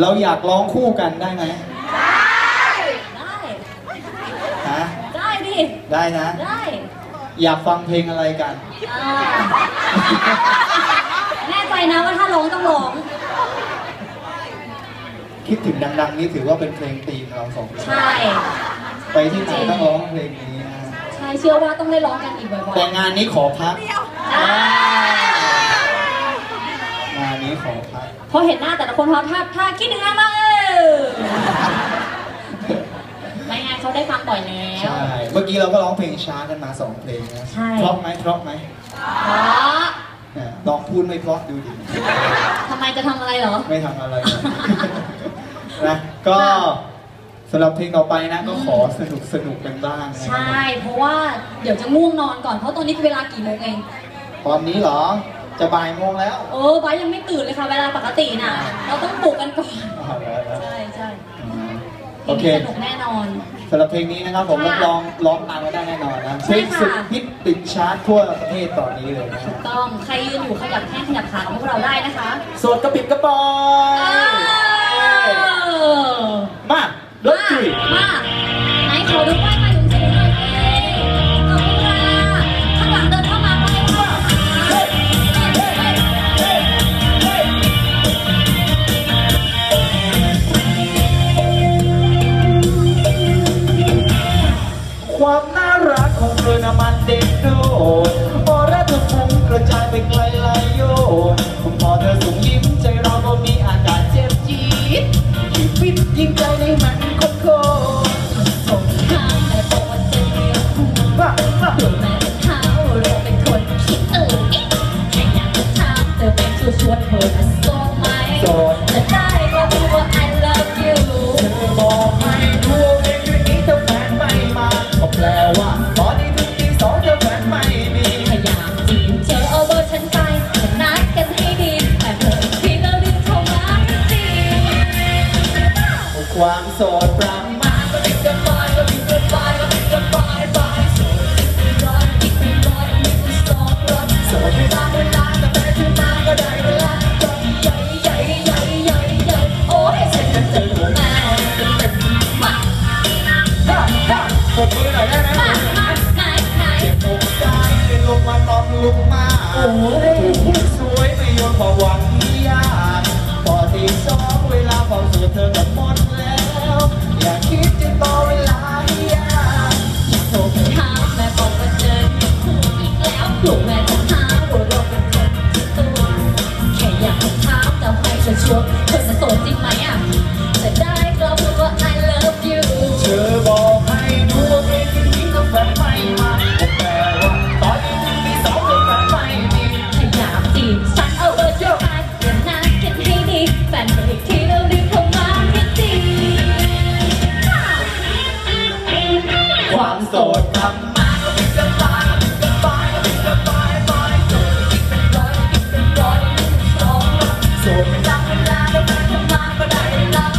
เราอยากร้องคู่กันได้ไหมได้ฮะได้ดิได้นะ ได้อยากฟังเพลงอะไรกัน อ่าแน่ใจนะว่าถ้าร้องต้องร้อง คิดถึงดัง ๆ นี่ถือว่าเป็นเพลงตีมเราสองคนใช่ ไปที่ไหนต้องร้องเพลงนี้นะใช่เชื่อว่าต้องได้ร้องกันอีกบ่อยแต่งานนี้ขอพักๆอ่า งานนี้ขอพัก พอเห็นหน้าแต่ละคนพอถ้าถ้าคิดถึงงานมากเออไม่ไงเขาได้ฟังบ่อยแล้ว ใช่ เมื่อกี้เราก็ร้องเพลงช้ากันมาสองเพลงนะใช่ เพราะไหมเพราะไหมเพราะเนี่ยลองพูดไม่เพราะดูดิ ทำไมจะทำอะไรเหรอ ไม่ทำอะไรเลยนะก็สำหรับเพลงต่อไปนะ ก็ขอสนุกสนุกกันบ้างนะใช่ เพราะว่าเดี๋ยวจะง่วงนอนก่อน เพราะตอนนี้เวลากี่โมงเอง ตอนนี้เหรอ จะบ่ายโมงแล้วเออไบร์ทยังไม่ตื่นเลยค่ะ เวลาปกติน่ะ เราต้องปลุกกันก่อนอ่าแล้วแล้วใช่ใช่อ่าโอเคสนุกแน่นอน สำหรับเพลงนี้นะครับผมค่ะรับรองร้องตามกันได้แน่นอนนะใช่เพลงค่ะสุดฮิตติดชาร์ตทั่วประเทศตอนนี้เลยนะถูกต้อง ใครยืนอยู่ขยับแข้งขยับขาของพวกเราได้นะคะโสดกระปิบกระปอยเออมาดนตรีมา นะมันเด็ดโดดออระดุพุ่งกระจายไปไกลลายโยน ความโสดประมาณก็ติดกันไปก็ติดกันไปก็ติดกันไปไปโสดร้อยอีกเป็นร้อยมีเป็นสองร้อยโสดไม่ตามเวลาแต่แฟนถึงมาก็ได้เวลาใหญ่ใหญ่ใหญ่ใหญ่ใหญ่โอ้ยฉันจะเจอหัวแม่จะเป็นมาฮ่าฮ่าปรบมือหน่อยได้ไหมมามาไหนไหนเจ็บอกใจเป็นลงมาตอนลุกมาโอ้ยสวยไม่ยอมพอหวังยากพอตีสองเวลาความสุขเธอก็หมดแล้วอย่ นทำมาก็ได้เวลา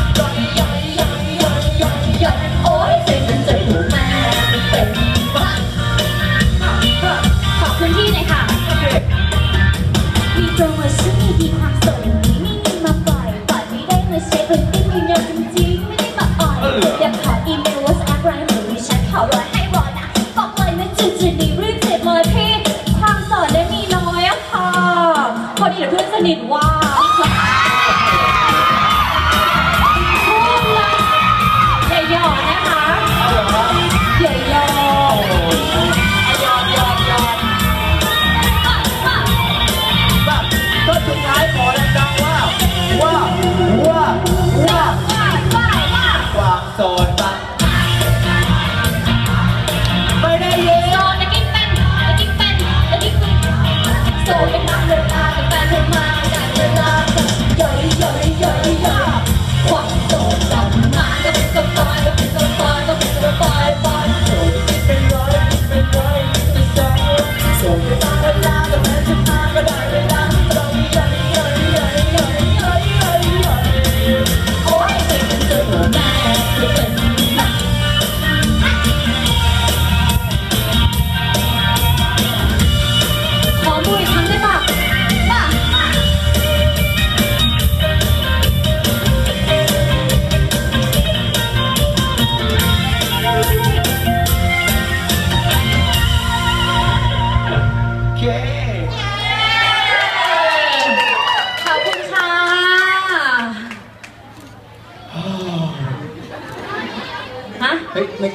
เฮ้ยเมื่อ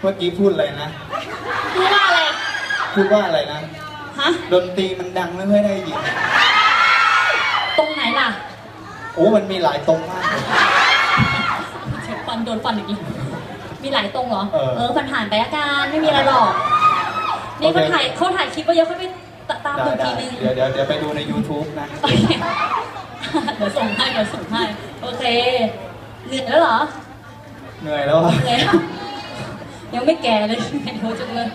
เมื่อกี้พูดอะไรนะ พูดว่าอะไร พูดว่าอะไรนะ ฮะ ดนตรีมันดังไม่ค่อยได้ยิน ตรงไหนล่ะ โอ้มันมีหลายตรงมากเลยเช็คฟันโดนฟันอีกแล้วมีหลายตรงเหรอ เออ เออผ่านผ่านๆไปอาการไม่มีอะไรหรอก นี่เขาโอเคถ่ายเขาถ่ายคลิปไว้เยอะเขาไปตามได้ดูได้ทีนึง เดี๋ยวเดี๋ยวเดี๋ยวไปดูใน YouTube นะโอเคเดี๋ยวส่งให้เดี๋ยวส่งให้ โอเค เหนื่อยแล้วเหรอ เหนื่อยแล้วอะเหนื่อยแล้วยังไม่แก่เลยเหนื่อยเร็วจังเลย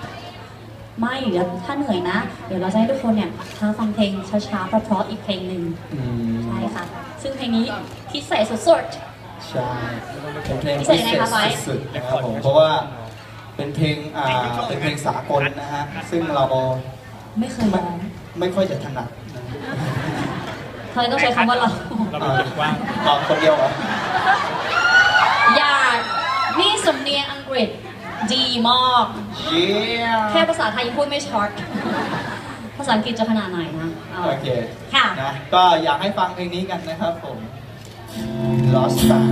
ไม่เดี๋ยวถ้าเหนื่อยนะ เดี๋ยวเราจะให้ทุกคนเนี่ยมาฟังเพลงช้าๆเพราะๆอีกเพลงหนึ่งอืมใช่ค่ะ ซึ่งเพลงนี้พิเศษสุด ใช่เป็นเพลงพิพิเศเศษษยังไงคะไบร์ทสุดๆนะครับผมเพราะว่าเป็นเพลงอ่าเป็นเพลงสากลนะฮะซึ่งเราๆ ไม่เคยไม่ร้องไม่ค่อยจะถนัดนะเธอต้องใช้คำว่าเราอ่าอ่าคนเดียวเหรออย่านี่ สำเนียงอังกฤษดีมาก เย้แค่ภาษาไทยยังพูดไม่ช็อต ภาษาอังกฤษจะขนาดไหนนะเอาโอเคค่ะ นะก็อยากให้ฟังเพลงนี้กันนะครับผม Lost Star